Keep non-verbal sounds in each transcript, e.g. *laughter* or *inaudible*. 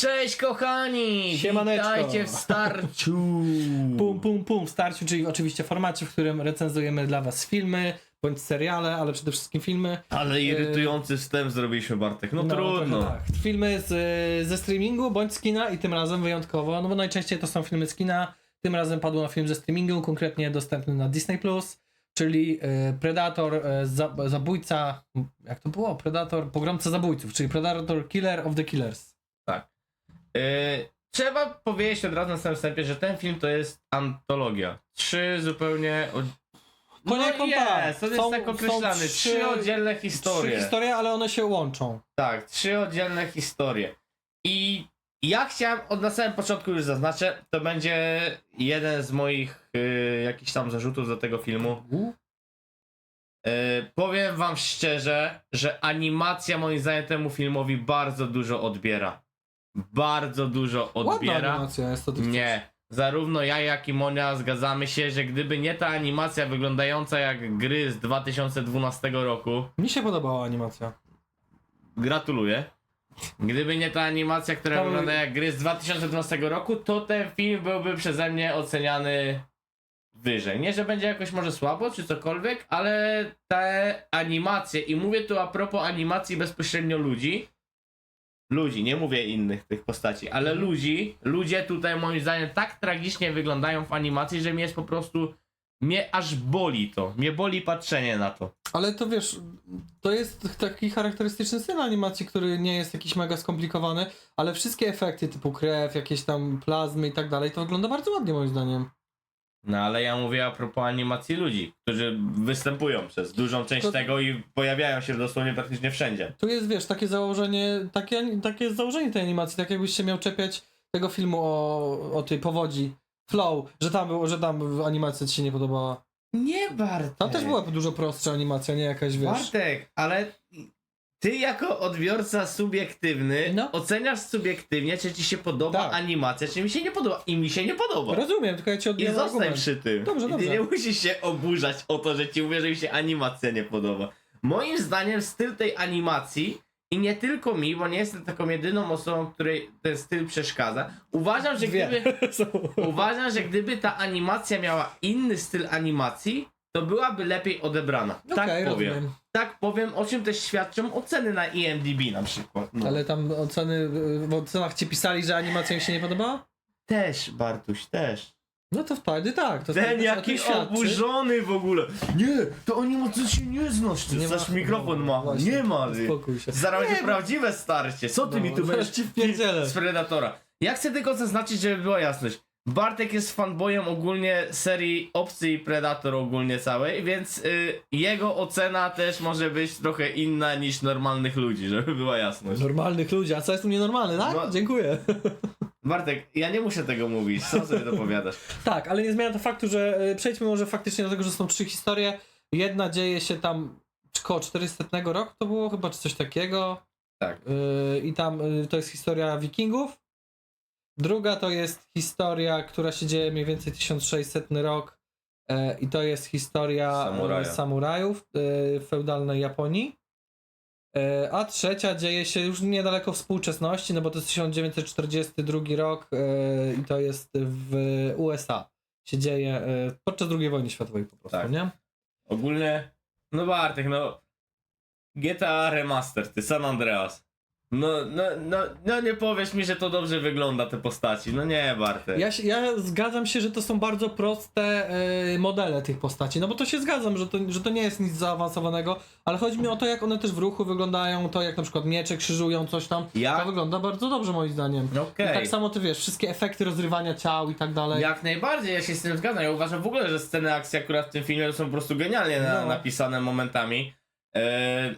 Cześć kochani! Siemaneczko. Witajcie w starciu! *laughs* Pum, pum, pum w starciu, czyli oczywiście formacie, w którym recenzujemy dla was filmy, bądź seriale, ale przede wszystkim filmy. Ale irytujący wstęp zrobiliśmy Bartek, no, No, trudno. Tak. Filmy z, ze streamingu, bądź z kina i tym razem wyjątkowo, no bo najczęściej to są filmy z kina, tym razem padło na film ze streamingu, konkretnie dostępny na Disney+, czyli e, Predator, e, za, zabójca, jak to było? Predator, pogromca zabójców, czyli Predator Killer of the Killers. Yy, trzeba powiedzieć od razu na samym wstępie, że ten film to jest antologia. Trzy zupełnie... Od... No jest, to jest Są- tak są określane. trzy- Trzy oddzielne historie. Trzy historie, ale one się łączą. Tak, trzy oddzielne historie. I ja chciałem od na samym początku już zaznaczę, to będzie jeden z moich yy, jakichś tam zarzutów do tego filmu. Yy, powiem wam szczerze, że animacja moim zdaniem temu filmowi bardzo dużo odbiera. Bardzo dużo Ładna odbiera. animacja jest to. Nie. Zarówno ja, jak i Monia zgadzamy się, że gdyby nie ta animacja wyglądająca jak gry z 2012 roku, Mi się podobała animacja. Gratuluję. Gdyby nie ta animacja, która To- wygląda jak gry z 2012 roku, to ten film byłby przeze mnie oceniany wyżej. Nie, że będzie jakoś może słabo czy cokolwiek, ale te animacje, i mówię tu a propos animacji bezpośrednio ludzi, ludzi, nie mówię innych tych postaci, ale ludzi, ludzie tutaj moim zdaniem tak tragicznie wyglądają w animacji, że mnie jest po prostu, mnie aż boli to, mnie boli patrzenie na to. Ale to wiesz, to jest taki charakterystyczny styl animacji, który nie jest jakiś mega skomplikowany, ale wszystkie efekty typu krew, jakieś tam plazmy i tak dalej, to wygląda bardzo ładnie moim zdaniem. No ale ja mówię a propos animacji ludzi, którzy występują przez dużą część To- tego i pojawiają się dosłownie praktycznie wszędzie. Tu jest, wiesz, takie założenie, takie, takie założenie tej animacji, tak jakbyś się miał czepiać tego filmu o, o tej powodzi, Flow, że tam było, że tam animacja ci się nie podobała. Nie Bartek. Tam też była dużo prostsza animacja, nie jakaś, wiesz... Bartek, ale ty jako odbiorca subiektywny No. oceniasz subiektywnie, czy ci się podoba Tak. animacja, czy mi się nie podoba. I mi się nie podoba. Rozumiem, tylko ja ci I odbieram zostań argument. przy tym. Dobrze, I dobrze. Ty nie musisz się oburzać o to, że ci mówię, że mi się animacja nie podoba. Moim zdaniem styl tej animacji i nie tylko mi, bo nie jestem taką jedyną osobą, której ten styl przeszkadza. Uważam, że Dwie. gdyby, *laughs* Są. uważam, że gdyby ta animacja miała inny styl animacji, to byłaby lepiej odebrana. tak Okej, powiem. rozumiem. Tak powiem, o czym też świadczą oceny na IMDb na przykład. No. Ale tam oceny, w ocenach ci pisali, że animacja im się nie podobała? Też, Bartuś, też. No to wprawdzie tak. To Ten o jaki tym świadczy. oburzony w ogóle. Nie, to animacja się nie znasz. Ty Nie znasz ma- mikrofon no, ma. właśnie, nie ma. Ty. Spokój się. Zaraz będzie Nie, prawdziwe starcie. Co ty No, mi tu *laughs* zaraz będziesz ci wpierdzielę. z Predatora? Ja chcę tylko zaznaczyć, żeby była jasność. Bartek jest fanboyem ogólnie serii Obcy i Predator ogólnie całej, więc y, jego ocena też może być trochę inna niż normalnych ludzi, żeby była jasność. Normalnych ludzi, a co jest tu nienormalny, tak? No. Dziękuję. Bartek, ja nie muszę tego mówić, co sobie dopowiadasz? *laughs* tak, ale nie zmienia to faktu, że y, przejdźmy może faktycznie do tego, że są trzy historie. Jedna dzieje się tam koło 400 roku, to było chyba, czy coś takiego. Tak. Y, I tam y, to jest historia wikingów. Druga to jest historia, która się dzieje mniej więcej 1600 rok. e, I to jest historia Samuraja. e, samurajów e, w feudalnej Japonii. E, A trzecia dzieje się już niedaleko współczesności, no bo to jest 1942 rok e, i to jest w USA. Się dzieje e, podczas II wojny światowej po prostu, Tak. nie? Ogólnie, no Bartek, no GTA Remaster, ty, San Andreas. No, no, no, no nie powiesz mi, że to dobrze wygląda te postaci, no nie Bartek. Ja, się- ja zgadzam się, że to są bardzo proste e, modele tych postaci, no bo to się zgadzam, że to, że to nie jest nic zaawansowanego, ale chodzi mi o to, jak one też w ruchu wyglądają, to jak na przykład miecze krzyżują, coś tam. Ja- To wygląda bardzo dobrze moim zdaniem. Okej. I tak samo ty wiesz, wszystkie efekty rozrywania ciał i tak dalej. Jak najbardziej, ja się z tym zgadzam. Ja uważam w ogóle, że sceny akcji akurat w tym filmie są po prostu genialnie na, No. napisane momentami. E,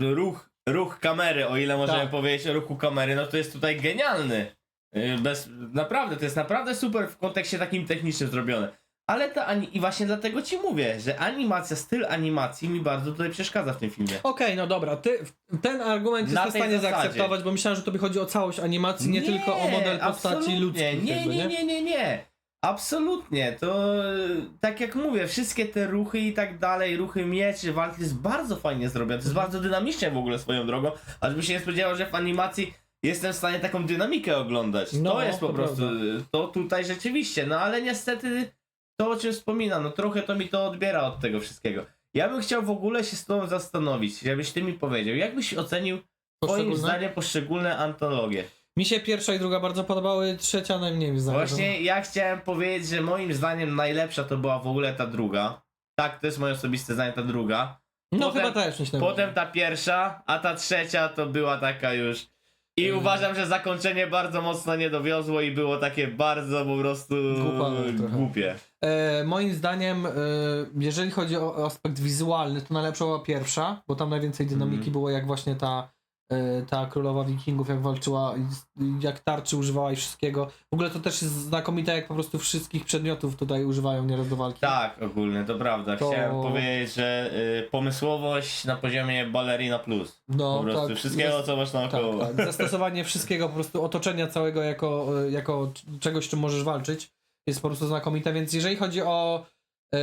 ruch, ruch kamery, o ile możemy Tak. powiedzieć o ruchu kamery, no to jest tutaj genialny. E, bez, naprawdę, to jest naprawdę super w kontekście takim technicznym zrobione. Ale ta ani- i właśnie dlatego ci mówię, że animacja, styl animacji mi bardzo tutaj przeszkadza w tym filmie. Okej, no dobra, ty, ten argument Na jestem w tej stanie zasadzie. zaakceptować, bo myślałem, że tobie chodzi o całość animacji, nie, tylko o model postaci absolutnie. ludzkich. Nie, jakby, nie, nie, nie, nie. Absolutnie. To e, tak jak mówię, wszystkie te ruchy i tak dalej, ruchy mieczy, walki jest bardzo fajnie zrobione. To jest Mhm. bardzo dynamicznie w ogóle swoją drogą. Aż by się nie spodziewał, że w animacji jestem w stanie taką dynamikę oglądać. No, to jest po to prostu, prawda. to tutaj rzeczywiście, no ale niestety to o czym wspominam, no trochę to mi to odbiera od tego wszystkiego. Ja bym chciał w ogóle się z tobą zastanowić, żebyś ty mi powiedział, jak byś ocenił twoim zdaniem poszczególne antologie? Mi się pierwsza i druga bardzo podobały, trzecia najmniej mi. Właśnie ja chciałem powiedzieć, że moim zdaniem najlepsza to była w ogóle ta druga. Tak, to jest moje osobiste zdanie, ta druga. No potem- chyba też myślę. Potem ta pierwsza, a ta trzecia to była taka już. I uważam, że zakończenie bardzo mocno nie dowiozło i było takie bardzo po prostu głupie. E, moim zdaniem, e, jeżeli chodzi o aspekt wizualny, to najlepsza była pierwsza, bo tam najwięcej dynamiki Mhm. było, jak właśnie ta, ta królowa wikingów, jak walczyła, jak tarczy używała i wszystkiego. W ogóle to też jest znakomite, jak po prostu wszystkich przedmiotów tutaj używają nieraz do walki. Tak, ogólnie, to prawda. To- Chciałem powiedzieć, że y, pomysłowość na poziomie ballerina plus. No, Po prostu tak, wszystkiego, zas- co masz naokoło. Tak, tak. Zastosowanie wszystkiego, po prostu otoczenia całego jako, e, jako czegoś, czym możesz walczyć, jest po prostu znakomite. Więc jeżeli chodzi o e,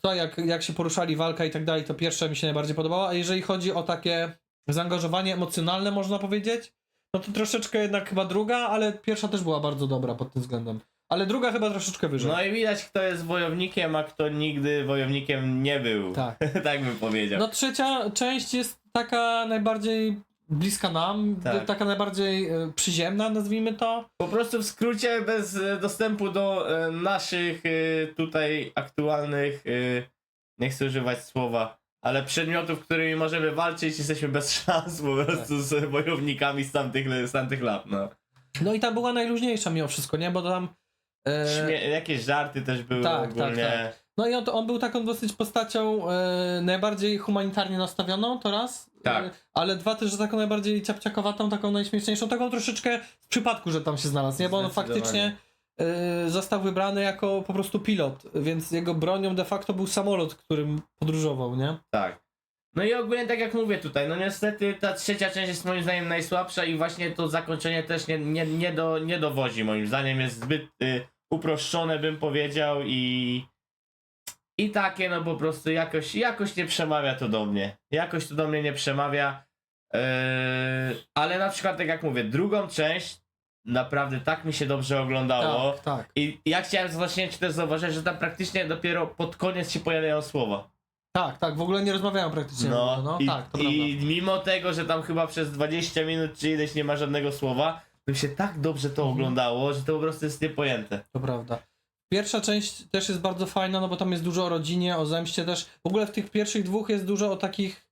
to, jak, jak się poruszali walka i tak dalej, to pierwsza mi się najbardziej podobała. A jeżeli chodzi o takie zaangażowanie emocjonalne, można powiedzieć, no to troszeczkę jednak chyba druga, ale pierwsza też była bardzo dobra pod tym względem. Ale druga chyba troszeczkę wyżej. No i widać, kto jest wojownikiem, a kto nigdy wojownikiem nie był. Tak. *laughs* tak bym powiedział. No trzecia część jest taka najbardziej bliska nam, Tak. taka najbardziej e, przyziemna, nazwijmy to. Po prostu w skrócie, bez e, dostępu do e, naszych e, tutaj aktualnych, e, nie chcę używać słowa, ale przedmiotów, którymi możemy walczyć, jesteśmy bez *laughs* szans po prostu z wojownikami z tamtych, z tamtych lat. No. No i ta była najluźniejsza mimo wszystko, nie? Bo tam. E, Śmie- jakieś żarty też były tak, ogólnie. tak, no i on, on był taką dosyć postacią e, najbardziej humanitarnie nastawioną, to raz. Tak. E, ale dwa też, że taką najbardziej ciapciakowatą, taką najśmieszniejszą, taką troszeczkę z przypadku, że tam się znalazł, nie? Bo on faktycznie e, został wybrany jako po prostu pilot, więc jego bronią de facto był samolot, którym podróżował, nie? Tak. No i ogólnie tak jak mówię tutaj, no niestety ta trzecia część jest moim zdaniem najsłabsza i właśnie to zakończenie też nie, nie, nie, do, nie dowozi moim zdaniem, jest zbyt y, uproszczone bym powiedział i i takie no po prostu jakoś, jakoś nie przemawia to do mnie. Jakoś to do mnie nie przemawia. Yy, ale na przykład tak jak mówię, drugą część naprawdę tak mi się dobrze oglądało. Tak, tak. I ja chciałem właśnie czy też zauważyć, że tam praktycznie dopiero pod koniec się pojawiają słowa. Tak, tak, w ogóle nie rozmawiają praktycznie. No, no i, tak, to i prawda. mimo tego, że tam chyba przez 20 minut czy ileś nie ma żadnego słowa, to mi się tak dobrze to Mhm. oglądało, że to po prostu jest niepojęte. To prawda. Pierwsza część też jest bardzo fajna, no bo tam jest dużo o rodzinie, o zemście też. W ogóle w tych pierwszych dwóch jest dużo o takich,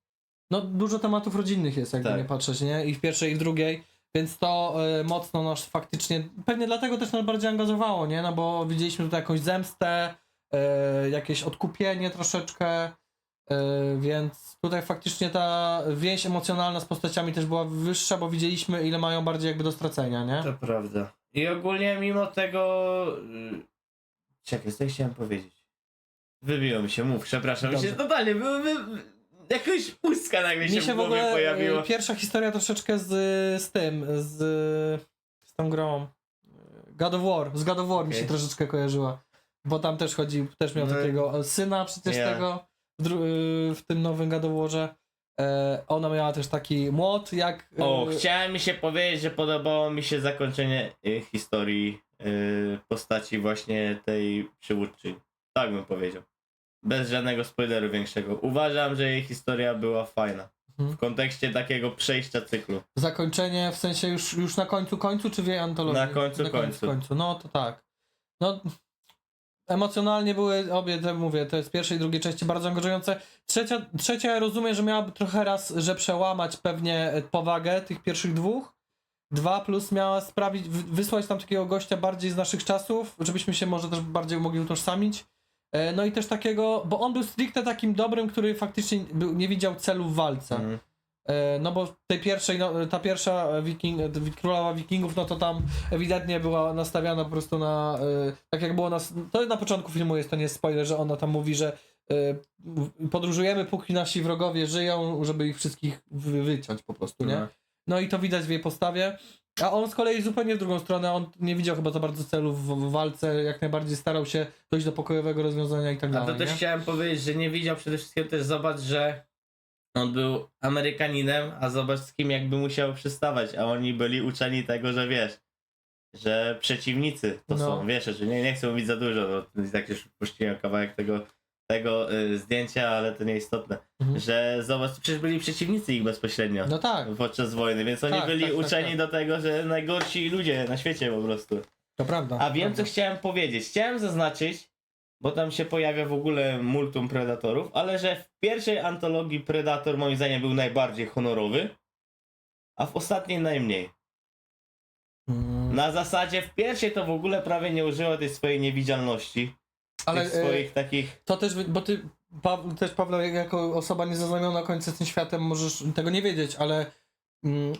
no dużo tematów rodzinnych jest, jakby Tak. nie patrzeć, nie? I w pierwszej, i w drugiej. Więc to e, mocno nas faktycznie, pewnie dlatego też nas bardziej angażowało, nie? No bo widzieliśmy tutaj jakąś zemstę, e, jakieś odkupienie troszeczkę, e, więc tutaj faktycznie ta więź emocjonalna z postaciami też była wyższa, bo widzieliśmy ile mają bardziej jakby do stracenia, nie? To prawda. I ogólnie mimo tego... y, Czekaj, co chciałem powiedzieć? Wybiło mi się, mów, przepraszam. Mi się Dobrze. totalnie, wy, wy, jakoś pustka nagle Mi się, w głowie e, pierwsza historia troszeczkę z, z tym, z, z tą grą God of War, z God of War mi się troszeczkę kojarzyła, bo tam też chodzi, też miał No. takiego syna przecież Ja. tego w, y, w tym nowym God of Warze. E, ona miała też taki młot jak... e, O, chciałem mi się powiedzieć, że podobało mi się zakończenie historii postaci właśnie tej przywódczyni. Tak bym powiedział. Bez żadnego spoileru większego. Uważam, że jej historia była fajna. Mhm. W kontekście takiego przejścia cyklu. Zakończenie w sensie już, już na końcu końcu, czy w jej antologii? Na końcu, na końcu. końcu. No to tak. No emocjonalnie były obie te, mówię, to jest pierwszej i drugiej części bardzo angażujące. Trzecia, trzecia ja rozumiem, że miałaby trochę raz, że przełamać pewnie powagę tych pierwszych dwóch. Dwa plus miała sprawić, wy- wysłać tam takiego gościa bardziej z naszych czasów, żebyśmy się może też bardziej mogli utożsamić. E, No i też takiego, bo on był stricte takim dobrym, który faktycznie był, nie widział celu w walce. Mhm. E, No bo w tej pierwszej, no, ta pierwsza wiking, wi- królowa wikingów, no to tam ewidentnie była nastawiana po prostu na, e, tak jak było nas, to na początku filmu jest, to nie jest spoiler, że ona tam mówi, że podróżujemy póki nasi wrogowie żyją, żeby ich wszystkich wy- wyciąć po prostu, nie? No. No i to widać w jej postawie. A on z kolei zupełnie w drugą stronę, on nie widział chyba za bardzo celów w, w walce, jak najbardziej starał się dojść do pokojowego rozwiązania i tak A dalej. to też nie? chciałem powiedzieć, że nie widział przede wszystkim też zobacz, że On był Amerykaninem, a zobacz z kim jakby musiał przystawać, a oni byli uczeni tego, że wiesz, że przeciwnicy to No. są, wiesz, że nie, nie chcę mówić za dużo, bo i tak już puściłem kawałek tego, tego y, zdjęcia, ale to nieistotne, Mhm. że zobacz, przecież byli przeciwnicy ich bezpośrednio No tak, podczas wojny, więc oni Tak, byli tak, tak, uczeni tak. do tego, że najgorsi ludzie na świecie po prostu. to prawda. A wiem, co prawda. chciałem powiedzieć. Chciałem zaznaczyć, bo tam się pojawia w ogóle multum predatorów, ale że w pierwszej antologii Predator moim zdaniem był najbardziej honorowy, a w ostatniej najmniej. Mm, Na zasadzie w pierwszej to w ogóle prawie nie użyło tej swojej niewidzialności, Ale tych e, swoich takich... to też, bo ty pa, też Paweł, jako osoba niezaznajomiona końca tym światem możesz tego nie wiedzieć, ale mm,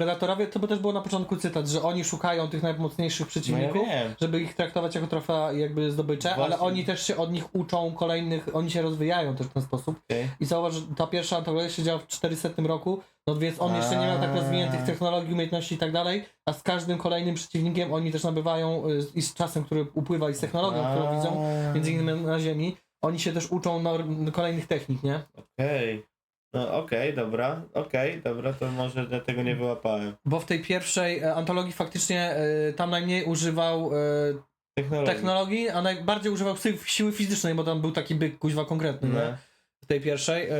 Predatorowie, to by też było na początku cytat, że oni szukają tych najmocniejszych No ja przeciwników, wiem. żeby ich traktować jako trofea jakby zdobycze, ale Właśnie. oni też się od nich uczą kolejnych, oni się rozwijają też w ten sposób. Okej. I zauważ, że ta pierwsza antologia się działa w 400 roku, no więc on jeszcze nie miał tak rozwiniętych technologii, umiejętności i tak dalej, a z każdym kolejnym przeciwnikiem oni też nabywają y, i z czasem, który upływa i z technologią, którą widzą, między innymi na ziemi, oni się też uczą kolejnych technik, nie? Okej. No okej, dobra, okej, dobra, to może ja tego nie wyłapałem. Bo w tej pierwszej e, antologii faktycznie e, tam najmniej używał e, Technologii. technologii, a najbardziej używał siły fizycznej, bo tam był taki byk kuźwa konkretny, No. nie? W tej pierwszej. E,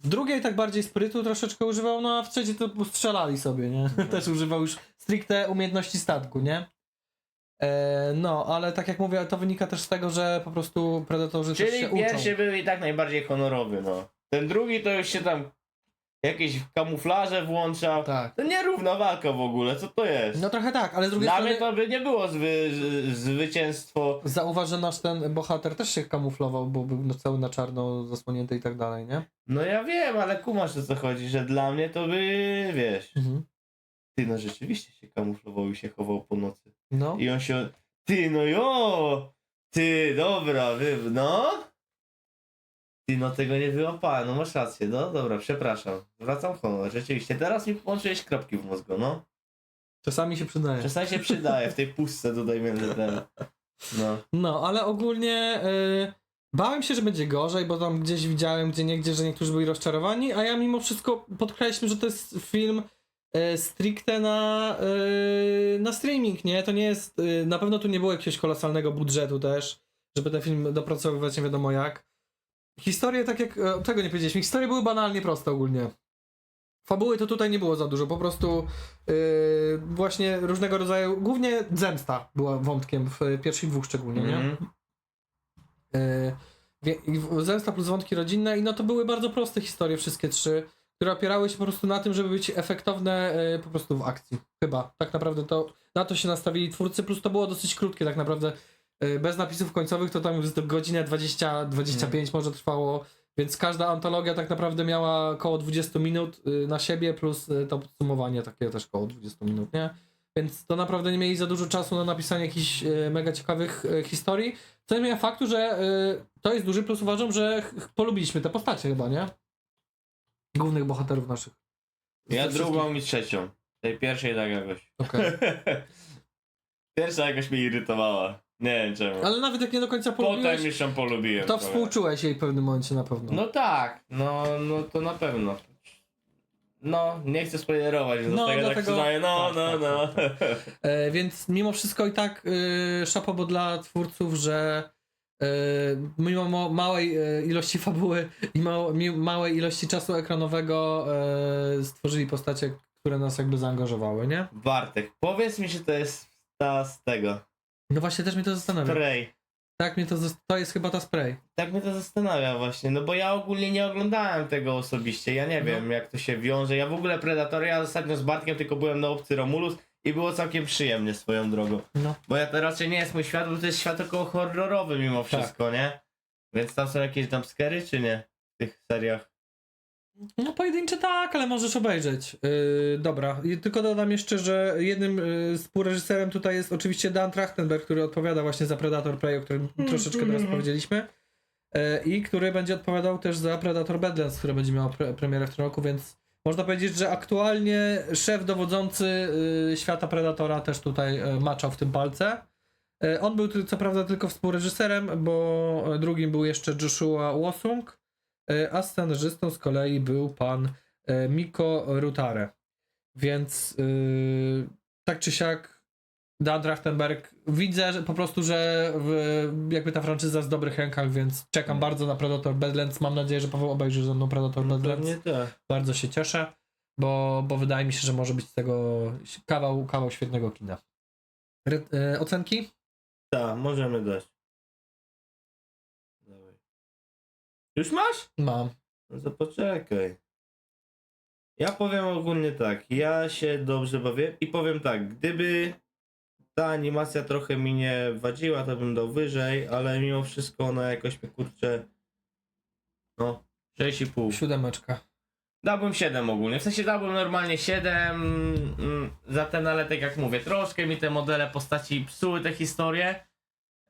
w drugiej tak bardziej sprytu troszeczkę używał, no a w trzeciej to strzelali sobie, nie? *laughs* Też używał już stricte umiejętności statku, nie? E, no, ale tak jak mówię, to wynika też z tego, że po prostu predatorzy też Czyli się pierwszy uczą. był i tak najbardziej honorowy, no. Ten drugi to już się tam jakieś kamuflaże włączał. Tak. To nierówna walka w ogóle, co to jest? No trochę tak, ale z drugiej Dla strony mnie to by nie było zwy, zwycięstwo. zauważ, że nasz ten bohater też się kamuflował, bo był no, cały na czarno zasłonięty i tak dalej, nie? No ja wiem, ale kumasz o co chodzi, że dla mnie to by, wiesz, Mhm. ty no rzeczywiście się kamuflował i się chował po nocy. No. I on się, ty no jo, ty, dobra, wy, no. Ty no tego nie wyłapałem, no masz rację, no dobra, przepraszam. Zwracam honor, rzeczywiście. Teraz mi połączyłeś kropki w mózgu, no. Czasami się przydaje. Czasami się przydaje w tej pustce tutaj między ten. No. No, ale ogólnie y, bałem się, że będzie gorzej, bo tam gdzieś widziałem gdzie niegdzie, że niektórzy byli rozczarowani, a ja mimo wszystko podkreślam, że to jest film y, stricte na, y, na streaming, nie? To nie jest, y, na pewno tu nie było jakiegoś kolosalnego budżetu też, żeby ten film dopracowywać nie wiadomo jak. Historie, tak jak, e, tego nie powiedzieliśmy, historie były banalnie proste ogólnie. Fabuły to tutaj nie było za dużo, po prostu yy, właśnie różnego rodzaju, głównie zemsta była wątkiem w pierwszych dwóch szczególnie, nie? Mhm. Yy, wie- i w- zemsta plus wątki rodzinne i no to były bardzo proste historie wszystkie trzy, które opierały się po prostu na tym, żeby być efektowne yy, po prostu w akcji. Chyba. Tak naprawdę to na to się nastawili twórcy, plus to było dosyć krótkie tak naprawdę. Yy, bez napisów końcowych to tam już do godzinę 20-25 może trwało, więc każda antologia tak naprawdę miała około 20 minut yy, na siebie, plus yy, to podsumowanie takie też około 20 minut, nie? Więc to naprawdę nie mieli za dużo czasu na napisanie jakichś yy, mega ciekawych historii. Co nie zmienia faktu, że y, to jest duży plus. Uważam, że polubiliśmy te postacie chyba, nie? Głównych bohaterów naszych. Ja drugą i trzecią. Tej pierwszej tak jakoś. Okej. *laughs* Pierwsza jakoś mnie irytowała. Nie wiem czemu. Ale nawet jak nie do końca polubiłeś, Potem już ją polubiłem. to współczułeś jej w pewnym momencie na pewno. No tak, no, no to na pewno. No, nie chcę spoilerować, No, no, tego tak dlatego- przyznaję. No, tak, no, tak, no. E, więc mimo wszystko i tak y, szapobo dla twórców, że y, mimo mo- małej y, ilości fabuły i mało, mi, małej ilości czasu ekranowego y, stworzyli postacie, które nas jakby zaangażowały, nie? Bartek, powiedz mi, że to jest ta z tego. No właśnie też mnie to zastanawia. Prey. Tak, mnie to, zas- to jest chyba ta spray. Tak mnie to zastanawia właśnie, no bo ja ogólnie nie oglądałem tego osobiście, ja nie No. wiem jak to się wiąże. Ja w ogóle Predator, ja ostatnio z Bartkiem tylko byłem na opcji Romulus i było całkiem przyjemnie swoją drogą. No. Bo ja to raczej nie jest mój świat, bo to jest świat około horrorowy mimo Tak. wszystko, nie? Więc tam są jakieś jumpscary czy nie? W tych seriach. No pojedyncze tak, ale możesz obejrzeć. Yy, dobra, I tylko dodam jeszcze, że jednym yy, współreżyserem tutaj jest oczywiście Dan Trachtenberg, który odpowiada właśnie za Predator Prey, o którym troszeczkę teraz powiedzieliśmy. Yy, I który będzie odpowiadał też za Predator Badlands, które będzie miało pre premierę w tym roku, więc można powiedzieć, że aktualnie szef dowodzący yy, świata Predatora też tutaj yy, maczał w tym palce. Yy, on był co prawda tylko współreżyserem, bo drugim był jeszcze Joshua Łosung. E, a scenarzystą z kolei był pan e, Miko Rutare. Więc yy, tak czy siak Dan Trachtenberg widzę że po prostu, że w, jakby ta franczyza jest w dobrych rękach, więc czekam Mm. bardzo na Predator Badlands. Mam nadzieję, że Paweł obejrzy ze mną Predator Badlands. Pewnie tak. Bardzo się cieszę, bo, bo wydaje mi się, że może być z tego kawał, kawał świetnego kina. Re, e, ocenki? Tak, możemy dać. Już masz? Mam. No to poczekaj. Ja powiem ogólnie tak, ja się dobrze bawię i powiem tak, gdyby ta animacja trochę mi nie wadziła, to bym dał wyżej, ale mimo wszystko ona jakoś mnie kurczę, no, 6,5. Siódemeczka. Dałbym 7 ogólnie. W sensie dałbym normalnie 7 mm, za ten, ale tak jak mówię, troszkę mi te modele postaci psuły te historie.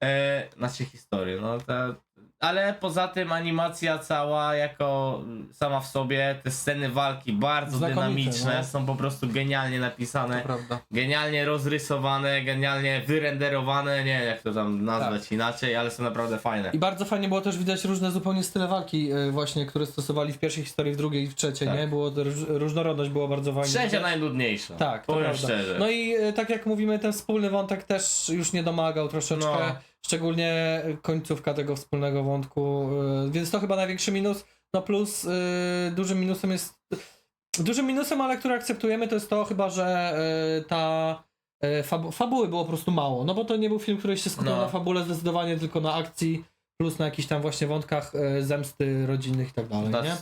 E, znaczy historie, no te, ale poza tym animacja cała jako sama w sobie, te sceny walki bardzo Znakomite, dynamiczne, no. są po prostu genialnie napisane, prawda. genialnie rozrysowane, genialnie wyrenderowane, nie wiem jak to tam nazwać inaczej, ale są naprawdę fajne. I bardzo fajnie było też widać różne zupełnie style walki, e, właśnie, które stosowali w pierwszej historii, w drugiej i w trzeciej, Tak. nie? Było różnorodność była bardzo fajna. Trzecia najnudniejsza. Tak, to powiem prawda. szczerze. No i e, tak jak mówimy, ten wspólny wątek też już nie domagał troszeczkę. No. Szczególnie końcówka tego wspólnego wątku, e, więc to chyba największy minus. No plus e, dużym minusem jest. Dużym minusem, ale który akceptujemy, to jest to chyba, że e, ta fabu fabuły było po prostu mało. No bo to nie był film, który się skupiał No. na fabule zdecydowanie, tylko na akcji, plus na jakichś tam właśnie wątkach zemsty rodzinnych i tak dalej, nie?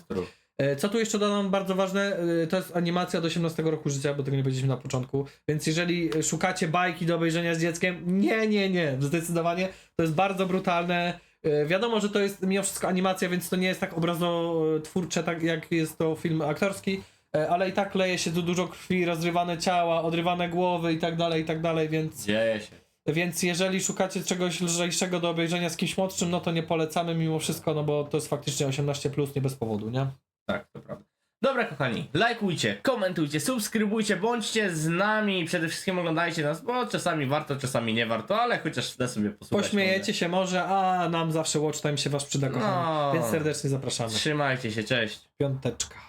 E, Co tu jeszcze dodam bardzo ważne, e, to jest animacja do 18 roku życia, bo tego nie powiedzieliśmy na początku. Więc jeżeli szukacie bajki do obejrzenia z dzieckiem, nie, nie, nie, zdecydowanie. To jest bardzo brutalne. E, Wiadomo, że to jest mimo wszystko animacja, więc to nie jest tak obrazotwórcze, tak jak jest to film aktorski, ale i tak leje się tu dużo krwi, rozrywane ciała, odrywane głowy i tak dalej, i tak dalej, więc... Dzieje się. Więc jeżeli szukacie czegoś lżejszego do obejrzenia z kimś młodszym, no to nie polecamy mimo wszystko, no bo to jest faktycznie 18+, plus, nie bez powodu, nie? Tak, to prawda. Dobra, kochani, lajkujcie, komentujcie, subskrybujcie, bądźcie z nami. Przede wszystkim oglądajcie nas, bo czasami warto, czasami nie warto, ale chociaż chcę sobie posłuchać. Pośmiejecie się może, a nam zawsze watch time się was przyda, kochani. No. Więc serdecznie zapraszamy. Trzymajcie się, cześć. Piąteczka.